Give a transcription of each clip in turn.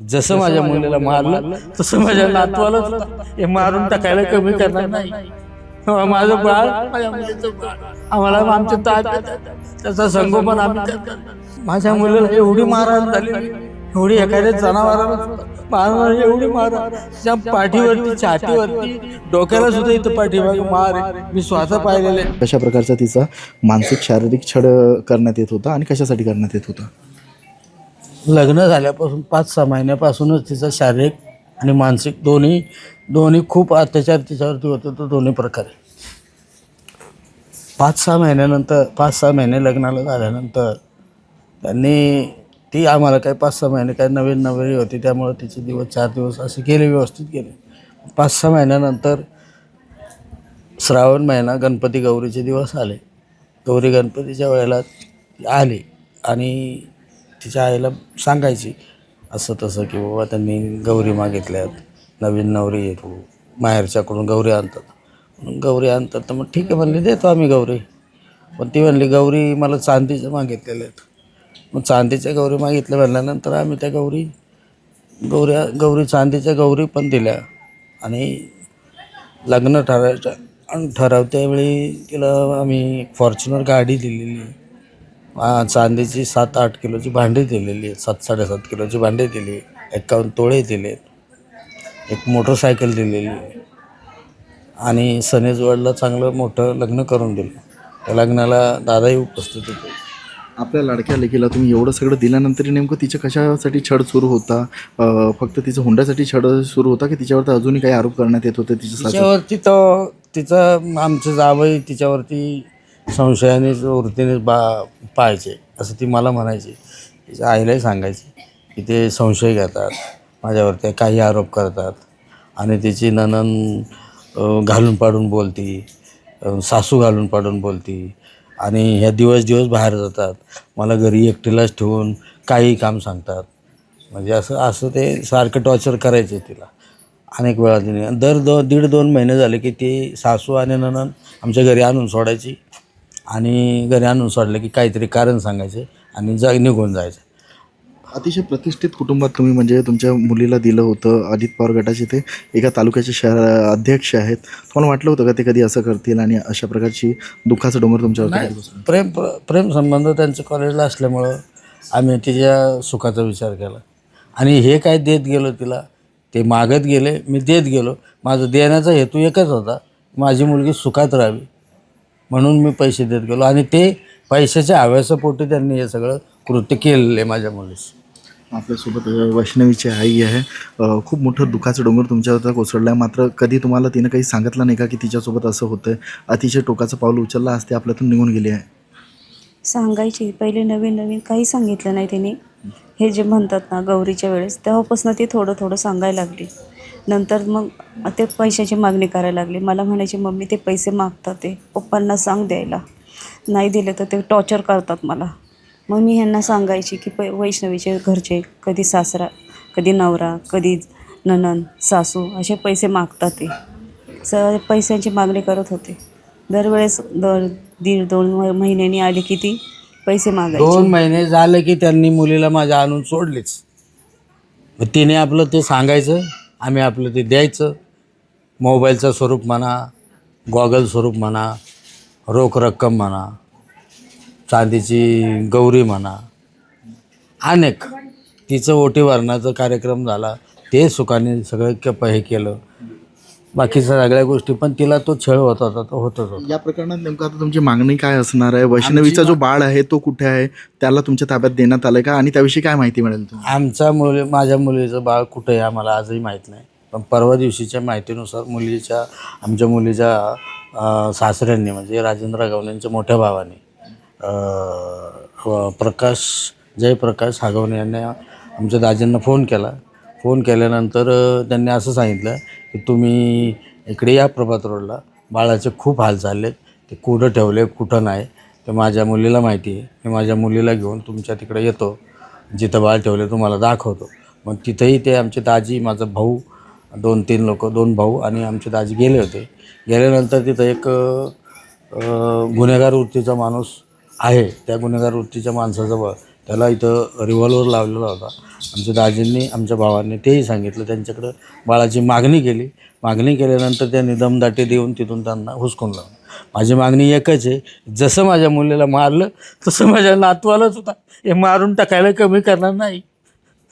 जसं माझ्या मुलीला मारलं तसं माझ्या नातवाला सुद्धा हे मारून टाकायला कमी करणार नाही. हो, माझं बाळ माझ्या मुलीचं बाळ. आम्हाला आमच्या ताट त्याचा संगोपन आम्ही. माझ्या मुलीला एवढी मारहाण झाली एवढी एखाद्या जनावराला मारणार एवढी मारहाण. त्या पाठीवरती छातीवरती डोक्याला सुद्धा इथं पाठीमागे मार. मी स्वतः पाहिलेले कशा प्रकारचा तिचा मानसिक शारीरिक छळ करण्यात येत होता आणि कशासाठी करण्यात येत होता लग्न झाल्यापासून पाच सहा महिन्यापासूनच तिचा शारीरिक आणि मानसिक दोन्ही दोन्ही खूप अत्याचार तिच्यावरती होतो तो दोन्ही प्रकारे पाच सहा महिन्यानंतर पाच सहा महिने लग्नाला झाल्यानंतर त्यांनी ती आम्हाला काही पाच सहा महिने काही नवीन नवरी होती त्यामुळे तिचे दिवस चार दिवस असे गेले व्यवस्थित गेले. पाच सहा महिन्यानंतर श्रावण महिना गणपती गौरीचे दिवस आले. गौरी गणपतीच्या वेळेला आली आणि तिच्या आईला सांगायची असं तसं की बाबा त्यांनी गौरी मागितल्यात नवीन नवरी येतो माहेरच्याकडून गौरी आणतात. म्हणून गौरी आणतात तर मग ठीक आहे म्हणली देतो आम्ही गौरी. पण ती म्हणली गौरी मला चांदीच्या मागितलेल्या आहेत. मग चांदीच्या गौरी मागितल्या म्हणल्यानंतर आम्ही त्या गौरी गौऱ्या गौरी चांदीच्या गौरी पण दिल्या. आणि लग्न ठरायच्या आणि ठरवत्या वेळी तिला आम्ही फॉर्च्युनर गाडी दिलेली. आहे. चांदीची सात आठ किलोची भांडी दिलेली आहे सात साडेसात किलोची भांडी दिली. एकावन्न तोळे दिले एक मोटरसायकल दिलेली आणि सनेजवाडला चांगलं मोठं लग्न करून दिलं. त्या लग्नाला दादाही उपस्थित होते. आपल्या लाडक्या लेकीला तुम्ही एवढं सगळं दिल्यानंतर नेमकं तिच्या कशासाठी छळ सुरू होता? फक्त तिचं हुंड्यासाठी छळ सुरू होता की तिच्यावर अजूनही काही आरोप करण्यात येत होते तिच्या तिच्यावरती तो तिचं आमचं जावई तिच्यावरती संशयाने वृत्तीने बा पाहायचे असं ती मला म्हणायची. तिच्या आईलाही सांगायची की ते संशय घेतात माझ्यावरती काही आरोप करतात आणि तिची ननन घालून पाडून बोलती सासू घालून पाडून बोलती आणि ह्या दिवस दिवस बाहेर जातात. मला घरी एकटीलाच ठेवून काही काम सांगतात. म्हणजे असं असं ते सारखं टॉर्चर करायचे तिला. अनेक वेळा तिने दर दो दीड दोन महिने झाले की ती सासू आणि ननन आमच्या घरी आणून सोडायची. आणि घरी आणून सोडलं की काहीतरी कारण सांगायचे आणि जा निघून जायचं. अतिशय प्रतिष्ठित कुटुंबात तुम्ही म्हणजे तुमच्या मुलीला दिलं होतं अजित पवार गटाचे ते एका तालुक्याचे शहर अध्यक्ष आहेत. तुम्हाला वाटलं होतं का ते कधी असं करतील आणि अशा प्रकारची दुःखाचं डोंगर तुमच्यावर? प्रेम प्रेम संबंध त्यांचं कॉलेजला असल्यामुळं आम्ही तिच्या सुखाचा विचार केला. आणि हे काय देत गेलो तिला ते मागत गेले मी देत गेलो. माझं देण्याचा हेतू एकच होता माझी मुलगी सुखात राहावी. म्हणून मी पैसे देत गेलो. आणि ते पैशाच्या हव्यासापोटी त्यांनी हे सगळं कृत्य केलेलं आहे माझ्या मुलीस आपल्यासोबत वैष्णवीची आई आहे. अ, खूप मोठं दुःखाचं डोंगर तुमच्यावर कोसळलं आहे मात्र कधी तुम्हाला तिनं काही सांगितलं नाही का की तिच्यासोबत असं होतं अतिशय टोकाचं पाऊल उचललं असते आपल्यातून निघून गेली आहे. सांगायची पहिले नवीन नवीन काही सांगितलं नाही तिने. हे जे म्हणतात ना गौरीच्या वेळेस तेव्हापासून ती थोडं थोडं सांगायला लागली. नंतर मग ते पैशाची मागणी करायला लागली. मला म्हणायची मम्मी ते पैसे मागतात ते. पप्पांना सांग द्यायला. नाही दिले तर ते टॉर्चर करतात मला. मग मी ह्यांना सांगायची की पै वैष्णवीचे घरचे कधी सासरा कधी नवरा कधी ननन सासू असे पैसे मागतात ते. स पैशांची मागणी करत होते. दरवेळेस दर दीड दोन महिन्यांनी आली की ती पैसे मागायचे. दोन महिने झाले की त्यांनी मुलीला माझ्या आणून सोडलीच. मग तिने आपलं ते सांगायचं आम्ही आपलं ते द्यायचं. मोबाईलचं स्वरूप म्हणा गॉगल स्वरूप म्हणा रोख रक्कम म्हणा चांदीची गौरी म्हणा अनेक. तिचं ओटी भरण्याचा कार्यक्रम झाला ते सुखाने सगळं क हे केलं. बाकीच्या सगळ्या गोष्टी पण तिला तो छळ होत होता तो होतच होता. या प्रकरणात नेमकं आता तुमची मागणी काय असणार आहे? वैष्णवीचा जो बाळ आहे तो कुठे आहे? त्याला तुमच्या ताब्यात देण्यात आलंय का? आणि त्याविषयी काय माहिती मिळेल तुम्हाला? आमच्या मुली माझ्या मुलीचं बाळ कुठं आहे आम्हाला आजही माहीत नाही. पण परवा दिवशीच्या माहितीनुसार मुलीच्या आमच्या मुलीच्या अं, सासऱ्यांनी म्हणजे राजेंद्र गावणेंच्या मोठ्या भावाने अं, प्रकाश जयप्रकाश हागवणे यांनी आमच्या दाजींना फोन केला. फोन केल्यानंतर त्यांनी असं सांगितलं की तुम्ही इकडे या प्रभात रोडला. बाळाचे खूप हाल चाललेत ते कुठं ठेवले कुठं नाही. ते माझ्या मुलीला माहिती आहे. मी माझ्या मुलीला घेऊन तुमच्या तिकडे येतो. जिथं बाळ ठेवले तुम्हाला दाखवतो. मग तिथंही ते आमचे दाजी माझा भाऊ दोन तीन लोक दोन भाऊ आणि आमचे दाजी गेले होते. गेल्यानंतर तिथं एक गुन्हेगार वृत्तीचा माणूस आहे. त्या गुन्हेगार वृत्तीच्या माणसाजवळ त्याला इथं रिव्हॉल्वर लावलेला होता. आमच्या दाजींनी आमच्या भावांनी तेही सांगितलं. त्यांच्याकडं बाळाची मागणी केली. मागणी केल्यानंतर त्यांनी दमदाटी देऊन तिथून त्यांना हुसकून लावलं. माझी मागणी एकच आहे जसं माझ्या मुलीला मारलं तसं माझ्या नातवालाच होता. हे मारून टाकायला कमी करणार नाही.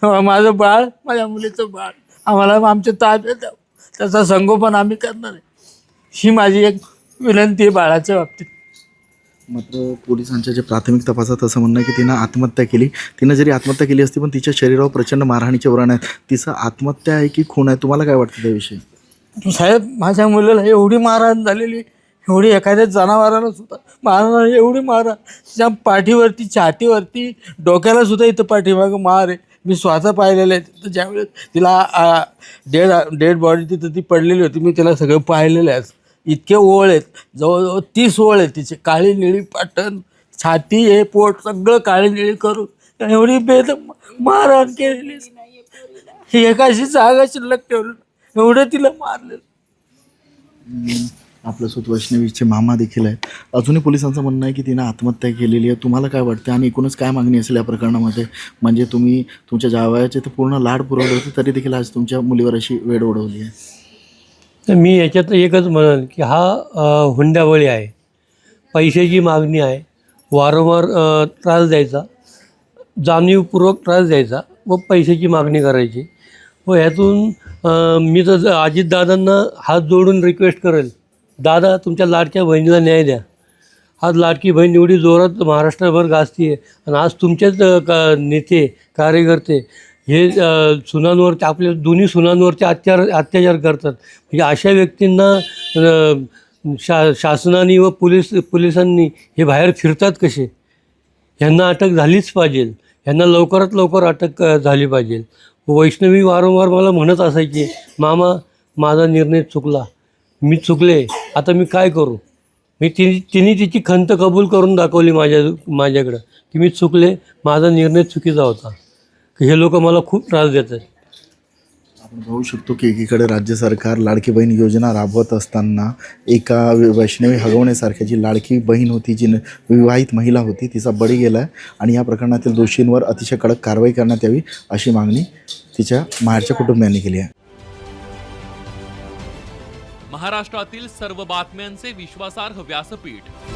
माझं बाळ माझ्या मुलीचं बाळ. आम्हाला आमच्या ताब्यात द्यावं त्याचा संगोपन आम्ही करणार आहे. ही माझी एक विनंती आहे बाळाच्या बाबतीत. मात्र पोलिसांच्या जे प्राथमिक तपासात असं म्हणणं आहे की तिनं आत्महत्या केली. तिनं जरी आत्महत्या केली असती पण तिच्या शरीरावर प्रचंड मारहाणीचे वरण आहेत. तिचं आत्महत्या आहे की खून आहे? तुम्हाला काय वाटतं त्याविषयी? साहेब माझ्या मुलीला एवढी मारहाण झालेली एवढी एखाद्या जनावराला सुद्धा मारहाण एवढी मारहाण. त्या पाठीवरती छातीवरती डोक्याला सुद्धा इथं पाठीमागं मार आहे. मी स्वतः पाहिलेलं आहे. तिथं ज्यावेळेस तिला डेड डेड बॉडी तिथं ती पडलेली होती मी तिला सगळं पाहिलेलं आहे इतके ओळ आहेत. जवळजवळ तीस ओळ आहेत तिची. काळी निळी पाटण छाती हे पोट सगळं काळी निळी करून एवढी बेद मारहाण केलेली. आहे. ही एकाशी जागा शिल्लक ठेवलं. एवढं तिला मारलेलं आपल्यासोबत वैष्णवीचे मामा देखील आहेत. अजूनही पोलिसांचं म्हणणं आहे की तिनं आत्महत्या केलेली आहे. तुम्हाला काय वाटतं? आणि एकूणच काय मागणी असेल या प्रकरणामध्ये? म्हणजे तुम्ही तुमच्या जावयाचे तर पूर्ण लाड पुरवले होते तरी देखील आज तुमच्या मुलीवर अशी वेळ ओढवली आहे. तर मी याच्यात एकच म्हणेन की हा हुंड्यावळी आहे. पैशाची मागणी आहे. वारंवार त्रास द्यायचा. जाणीवपूर्वक त्रास द्यायचा व पैशाची मागणी करायची. व ह्यातून मी तर अजितदादांना हात जोडून रिक्वेस्ट करेल. दादा तुमच्या लाडक्या बहिणीला न्याय द्या. आज लाडकी बहीण एवढी जोरात महाराष्ट्रभर गाजती आहे आणि आज तुमचेच का नेते कार्यकर्ते हे अ, सुनांवरती आपल्या दोन्ही सुनांवरती अत्याचार अत्याचार करतात. म्हणजे अशा व्यक्तींना शा शासनाने व पोलीस पोलिसांनी हे बाहेर फिरतात कसे? ह्यांना अटक झालीच पाहिजे. ह्यांना लवकरात लवकर अटक झाली पाहिजे. वैष्णवी वारंवार मला म्हणत असायची मामा माझा निर्णय चुकला. मी चुकले. आता मी काय करू? मी तिने तिने तिची खंत कबूल करून दाखवली माझ्या माझ्याकडं की मी चुकले. माझा निर्णय चुकीचा होता. की हे लोक मला खूप त्रास देतात आपण पाहू शकतो की एकीकडे राज्य सरकार लाडकी बहीण योजना राबवत असताना एका वैष्णवी हगवण्यासारख्या जी लाडकी बहीण होती जी न- विवाहित महिला होती तिचा बळी गेला आहे आणि या प्रकरणातील दोषींवर अतिशय कडक कारवाई करण्यात यावी अशी मागणी तिच्या माहेरच्या कुटुंबियांनी केली आहे. महाराष्ट्रातील सर्व बातम्यांचे विश्वासार्ह व्यासपीठ